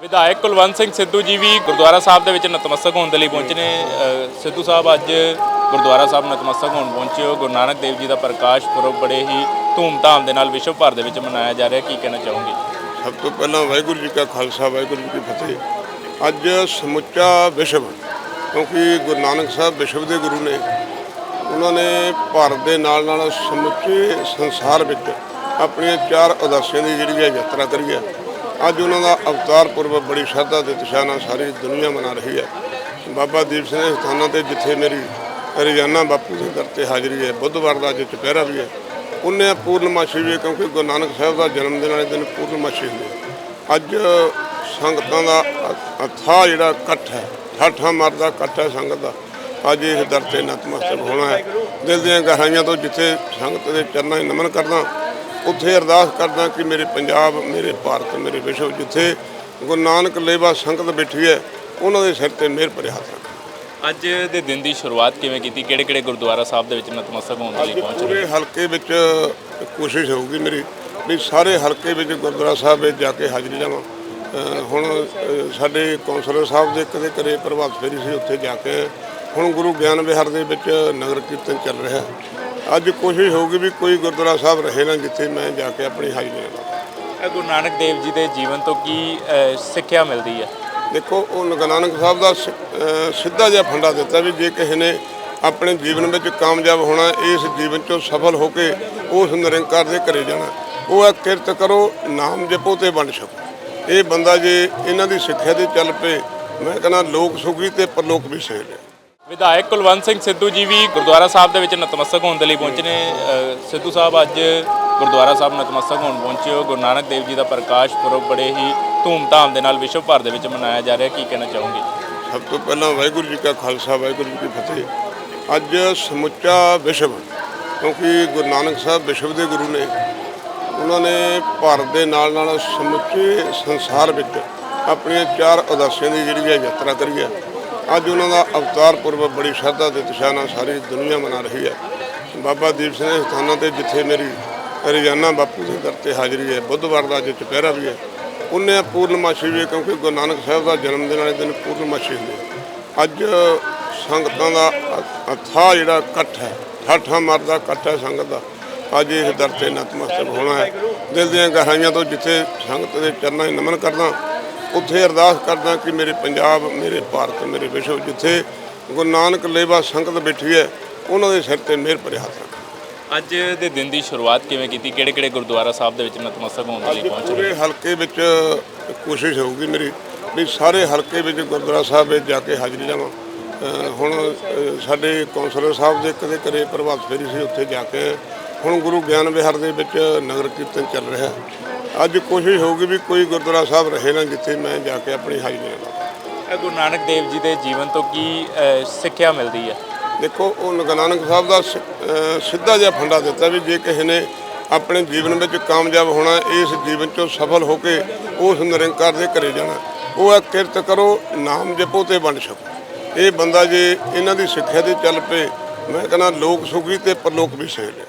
ਵਿਧਾਇਕ ਕੁਲਵੰਤ ਸਿੰਘ ਸਿੱਧੂ ਜੀ ਵੀ ਗੁਰਦੁਆਰਾ ਸਾਹਿਬ ਦੇ ਵਿੱਚ ਨਤਮਸਤਕ ਹੋਣ ਦੇ ਲਈ ਪਹੁੰਚੇ ਨੇ। ਸਿੱਧੂ ਸਾਹਿਬ ਅੱਜ ਗੁਰਦੁਆਰਾ ਸਾਹਿਬ ਨਤਮਸਤਕ ਹੋਣ ਪਹੁੰਚੇ ਹੋ। ਗੁਰੂ ਨਾਨਕ ਦੇਵ ਜੀ ਦਾ ਪ੍ਰਕਾਸ਼ ਪੁਰਬ ਬੜੇ ਹੀ ਧੂਮਧਾਮ ਦੇ ਨਾਲ ਵਿਸ਼ਵ ਭਰ ਦੇ ਵਿੱਚ ਮਨਾਇਆ ਜਾ ਰਿਹਾ। ਕੀ ਕਹਿਣਾ ਚਾਹੋਗੇ? ਸਭ ਤੋਂ ਪਹਿਲਾਂ ਵਾਹਿਗੁਰੂ ਜੀ ਕਾ ਖਾਲਸਾ, ਵਾਹਿਗੁਰੂ ਜੀ ਕੀ ਫਤਿਹ। ਅੱਜ ਸਮੁੱਚਾ ਵਿਸ਼ਵ, ਕਿਉਂਕਿ ਗੁਰੂ ਨਾਨਕ ਸਾਹਿਬ ਵਿਸ਼ਵ ਦੇ ਗੁਰੂ ਨੇ, ਉਹਨਾਂ ਨੇ ਭਾਰਤ ਦੇ ਨਾਲ ਨਾਲ ਸਮੁੱਚੇ ਸੰਸਾਰ ਵਿੱਚ ਆਪਣੀਆਂ ਚਾਰ ਉਦਾਸੀਆਂ ਦੀ ਜਿਹੜੀ ਹੈ ਯਾਤਰਾ ਕਰੀ ਹੈ। ਅੱਜ ਉਹਨਾਂ ਦਾ ਅਵਤਾਰ ਪੁਰਬ ਬੜੀ ਸ਼ਰਧਾ ਤੇ ਉਤਸ਼ਾਹ ਨਾਲ ਸਾਰੀ ਦੁਨੀਆ ਮਨਾ ਰਹੀ ਹੈ। ਬਾਬਾ ਦੀਪ ਸਿੰਘ ਦੇ ਸਥਾਨਾਂ ਤੇ ਜਿੱਥੇ ਮੇਰੀ ਰੋਜ਼ਾਨਾ ਬਾਪੂ ਦੇ ਦਰ ਤੇ ਹਾਜ਼ਰੀ ਹੈ, ਬੁੱਧਵਾਰ ਦਾ ਅੱਜ ਚੁਪਹਿਰਾ ਵੀ ਹੈ, ਉਹਨੇ ਪੂਰਨਮਾਸ਼ੀ ਵੀ ਕਿਉਂਕਿ ਗੁਰੂ ਨਾਨਕ ਸਾਹਿਬ ਦਾ ਜਨਮ ਦਿਨ ਵਾਲੇ ਦਿਨ ਪੂਰਨਮਾਸ਼ੀ ਹੁੰਦੀ ਅੱਜ ਸੰਗਤਾਂ ਦਾ ਅ- ਅਥਾਹ ਜਿਹੜਾ ਇਕੱਠ ਹੈ, ਠਾਠਾ ਮਰਦਾ ਇਕੱਠ ਹੈ ਸੰਗਤ ਦਾ, ਅੱਜ ਇਸ ਦਰ ਤੇ ਨਤਮਸਤਕ ਹੋਣਾ ਹੈ। ਦਿਲ ਦੀਆਂ ਗਹਿਰਾਈਆਂ ਤੋਂ ਜਿੱਥੇ ਸੰਗਤ ਦੇ ਚਰਨਾਂ 'ਚ ਨਮਨ ਕਰਦਾ ਉੱਥੇ ਅਰਦਾਸ ਕਰਦਾ ਕਿ ਮੇਰੇ ਪੰਜਾਬ ਮੇਰੇ ਭਾਰਤ ਮੇਰੇ ਵਿਸ਼ਵ ਜਿੱਥੇ ਗੁਰੂ ਨਾਨਕ ਲੇਵਾ ਸੰਗਤ ਬੈਠੀ ਹੈ ਉਹਨਾਂ ਦੇ ਸਿਰ ਤੇ ਮਿਹਰ ਭਰੇ ਹੱਥ ਰੱਖ। ਅੱਜ ਦੇ ਦਿਨ ਦੀ ਸ਼ੁਰੂਆਤ ਕਿਵੇਂ ਕੀਤੀ? ਕਿਹੜੇ ਕਿਹੜੇ ਗੁਰਦੁਆਰਾ ਸਾਹਿਬ ਦੇ ਵਿੱਚ ਨਤਮਸਤਕ ਹੋਣ ਦੇ ਲਈ ਪਹੁੰਚੇ ਪੂਰੇ ਹਲਕੇ ਵਿੱਚ ਕੋਸ਼ਿਸ਼ ਹੋਊਗੀ ਮੇਰੀ ਵੀ ਸਾਰੇ ਹਲਕੇ ਵਿੱਚ ਗੁਰਦੁਆਰਾ ਸਾਹਿਬ ਵਿੱਚ ਜਾ ਕੇ ਹਾਜ਼ਰੀ ਅ, ਹੁਣ ਅ, ਸਾਡੇ ਕੌਂਸਲਰ ਸਾਹਿਬ ਦੇ ਕਦੇ ਕਰੇ ਪ੍ਰਭਾਤ ਫੇਰੀ ਸੀ ਉੱਥੇ ਜਾ ਕੇ। ਹੁਣ ਗੁਰੂ ਗਿਆਨ ਵਿਹਾਰ ਦੇ ਵਿੱਚ ਨਗਰ ਕੀਰਤਨ ਚੱਲ ਰਿਹਾ। ਅੱਜ ਕੋਸ਼ਿਸ਼ ਹੋਊਗੀ ਵੀ ਕੋਈ ਗੁਰਦੁਆਰਾ ਸਾਹਿਬ ਰਹੇ ਨਾ ਜਿੱਥੇ ਮੈਂ ਜਾ ਕੇ ਆਪਣੀ ਹਾਜ਼ਰੀ ਲਵਾਂ। ਇਹ ਗੁਰੂ ਨਾਨਕ ਦੇਵ ਜੀ ਦੇ ਜੀਵਨ ਤੋਂ ਕੀ ਸਿੱਖਿਆ ਮਿਲਦੀ ਹੈ? ਦੇਖੋ ਉਹ ਗੁਰੂ ਨਾਨਕ ਸਾਹਿਬ ਦਾ ਸਿ- ਅਹ ਸਿੱਧਾ ਜਿਹਾ ਫੰਡਾ ਦਿੱਤਾ ਵੀ ਜੇ ਕਿਸੇ ਨੇ ਆਪਣੇ ਜੀਵਨ ਵਿੱਚ ਕਾਮਯਾਬ ਹੋਣਾ ਇਸ ਜੀਵਨ ਚੋਂ ਸਫਲ ਹੋ ਕੇ ਉਸ ਨਿਰੰਕਾਰ ਦੇ ਘਰੇ ਜਾਣਾ ਉਹ ਹੈ ਕਿਰਤ ਕਰੋ ਨਾਮ ਜਪੋ ਤੇ ਵੰਡ ਛਕੋ। ਇਹ ਬੰਦਾ ਜੇ ਇਹਨਾਂ ਦੀ ਸਿੱਖਿਆ ਤੇ ਚੱਲ ਪਏ ਮੈਂ ਕਹਿੰਦਾ ਲੋਕ ਸੁਖੀ ਤੇ ਪਰਲੋਕ ਵੀ ਸਹਿ ਲੈ ਵਿਧਾਇਕ ਕੁਲਵੰਤ ਸਿੰਘ ਸਿੱਧੂ ਜੀ ਵੀ ਗੁਰਦੁਆਰਾ ਸਾਹਿਬ ਦੇ ਵਿੱਚ ਨਤਮਸਤਕ ਹੋਣ ਦੇ ਲਈ ਪਹੁੰਚੇ ਨੇ। ਅ, ਸਿੱਧੂ ਸਾਹਿਬ ਅੱਜ ਗੁਰਦੁਆਰਾ ਸਾਹਿਬ ਨਤਮਸਤਕ ਹੋਣ ਪਹੁੰਚੇ ਹੋ। ਗੁਰੂ ਨਾਨਕ ਦੇਵ ਜੀ ਦਾ ਪ੍ਰਕਾਸ਼ ਪੁਰਬ ਬੜੇ ਹੀ ਧੂਮਧਾਮ ਦੇ ਨਾਲ ਵਿਸ਼ਵ ਭਰ ਦੇ ਵਿੱਚ ਮਨਾਇਆ ਜਾ ਰਿਹਾ। ਕੀ ਕਹਿਣਾ ਚਾਹੋਗੇ? ਸਭ ਤੋਂ ਪਹਿਲਾਂ ਵਾਹਿਗੁਰੂ ਜੀ ਕਾ ਖਾਲਸਾ ਵਾਹਿਗੁਰੂ ਜੀ ਕੀ ਫਤਿਹ। ਅੱਜ ਸਮੁੱਚਾ ਵਿਸ਼ਵ ਕਿਉਂਕਿ ਗੁਰੂ ਨਾਨਕ ਸਾਹਿਬ ਵਿਸ਼ਵ ਦੇ ਗੁਰੂ ਨੇ ਉਹਨਾਂ ਨੇ ਭਾਰਤ ਦੇ ਨਾਲ ਨਾਲ ਸਮੁੱਚੇ ਸੰਸਾਰ ਵਿੱਚ ਆਪਣੀਆਂ ਚਾਰ ਉਦਾਸੀਆਂ ਦੀ ਜਿਹੜੀ ਹੈ ਯਾਤਰਾ ਕਰੀ ਹੈ। ਅੱਜ ਉਹਨਾਂ ਦਾ ਅਵਤਾਰ ਪੁਰਬ ਬੜੀ ਸ਼ਰਧਾ ਤੇ ਉਤਸ਼ਾਹ ਨਾਲ ਸਾਰੀ ਦੁਨੀਆ ਮਨਾ ਰਹੀ ਹੈ। ਬਾਬਾ ਦੀਪ ਸਿੰਘ ਦੇ ਸਥਾਨਾਂ ਤੇ ਜਿੱਥੇ ਮੇਰੀ ਰੋਜ਼ਾਨਾ ਬਾਪੂ ਦੇ ਦਰ ਤੇ ਹਾਜ਼ਰੀ ਹੈ, ਬੁੱਧਵਾਰ ਦਾ ਅੱਜ ਚੁਪਹਿਰਾ ਵੀ ਹੈ, ਉਹਨੇ ਪੂਰਨਮਾਸ਼ੀ ਵੀ ਕਿਉਂਕਿ ਗੁਰੂ ਨਾਨਕ ਸਾਹਿਬ ਦਾ ਜਨਮ ਦਿਨ ਵਾਲੇ ਦਿਨ ਪੂਰਨਮਾਸ਼ੀ ਹੁੰਦੀ ਹੈ। ਅੱਜ ਸੰਗਤਾਂ ਦਾ ਅ- ਅਥਾਹ ਜਿਹੜਾ ਇਕੱਠ ਹੈ, ਠਾਠਾ ਮਰਦਾ ਇਕੱਠ ਹੈ ਸੰਗਤ ਦਾ, ਅੱਜ ਇਸ ਦਰ ਤੇ ਨਤਮਸਤਕ ਹੋਣਾ ਹੈ। ਦਿਲ ਦੀਆਂ ਗਹਿਰਾਈਆਂ ਤੋਂ ਜਿੱਥੇ ਸੰਗਤ ਦੇ ਚਰਨਾਂ 'ਚ ਨਮਨ ਕਰਦਾ ਉੱਥੇ ਅਰਦਾਸ ਕਰਦਾ ਕਿ ਮੇਰੇ ਪੰਜਾਬ ਮੇਰੇ ਭਾਰਤ ਮੇਰੇ ਵਿਸ਼ਵ ਜਿੱਥੇ ਗੁਰੂ ਨਾਨਕ ਲੇਵਾ ਸੰਗਤ ਬੈਠੀ ਹੈ ਉਹਨਾਂ ਦੇ ਸਿਰ ਤੇ ਮਿਹਰ ਭਰੇ ਹੱਥ ਰੱਖ। ਅੱਜ ਦੇ ਦਿਨ ਦੀ ਸ਼ੁਰੂਆਤ ਕਿਵੇਂ ਕੀਤੀ? ਕਿਹੜੇ ਕਿਹੜੇ ਗੁਰਦੁਆਰਾ ਸਾਹਿਬ ਦੇ ਵਿੱਚ ਨਤਮਸਤਕ ਹੋਣ ਦੇ ਲਈ ਪਹੁੰਚੇ ਪੂਰੇ ਹਲਕੇ ਵਿੱਚ ਕੋਸ਼ਿਸ਼ ਹੋਊਗੀ ਮੇਰੀ ਵੀ ਸਾਰੇ ਹਲਕੇ ਵਿੱਚ ਗੁਰਦੁਆਰਾ ਸਾਹਿਬ ਵਿੱਚ ਜਾ ਕੇ ਹਾਜ਼ਰੀ ਅ, ਹੁਣ ਸਾਡੇ ਕੌਂਸਲਰ ਸਾਹਿਬ ਦੇ ਕਦੇ ਕਰੇ ਪ੍ਰਭਾਤ ਫੇਰੀ ਸੀ ਉੱਥੇ ਜਾ ਕੇ। ਹੁਣ ਗੁਰੂ ਗਿਆਨ ਵਿਹਾਰ ਦੇ ਵਿੱਚ ਨਗਰ ਕੀਰਤਨ ਚੱਲ ਰਿਹਾ। ਅੱਜ ਕੋਸ਼ਿਸ਼ ਹੋਊਗੀ ਵੀ ਕੋਈ ਗੁਰਦੁਆਰਾ ਸਾਹਿਬ ਰਹੇ ਨਾ ਜਿੱਥੇ ਮੈਂ ਜਾ ਕੇ ਆਪਣੀ ਹਾਜ਼ਰੀ ਲਵਾਂ। ਇਹ ਗੁਰੂ ਨਾਨਕ ਦੇਵ ਜੀ ਦੇ ਜੀਵਨ ਤੋਂ ਕੀ ਸਿੱਖਿਆ ਮਿਲਦੀ ਹੈ? ਦੇਖੋ ਉਹ ਗੁਰੂ ਨਾਨਕ ਸਾਹਿਬ ਦਾ ਸਿ- ਅਹ ਸਿੱਧਾ ਜਿਹਾ ਫੰਡਾ ਦਿੱਤਾ ਵੀ ਜੇ ਕਿਸੇ ਨੇ ਆਪਣੇ ਜੀਵਨ ਵਿੱਚ ਕਾਮਯਾਬ ਹੋਣਾ ਇਸ ਜੀਵਨ ਚੋਂ ਸਫਲ ਹੋ ਕੇ ਉਸ ਨਿਰੰਕਾਰ ਦੇ ਘਰੇ ਜਾਣਾ ਉਹ ਹੈ ਕਿਰਤ ਕਰੋ ਨਾਮ ਜਪੋ ਤੇ ਵੰਡ ਛਕੋ। ਇਹ ਬੰਦਾ ਜੇ ਇਹਨਾਂ ਦੀ ਸਿੱਖਿਆ ਤੇ ਚੱਲ ਪਏ ਮੈਂ ਕਹਿੰਦਾ ਲੋਕ ਸੁਖੀ ਤੇ ਪਰਲੋਕ ਵੀ ਸਹਿ ਲੈ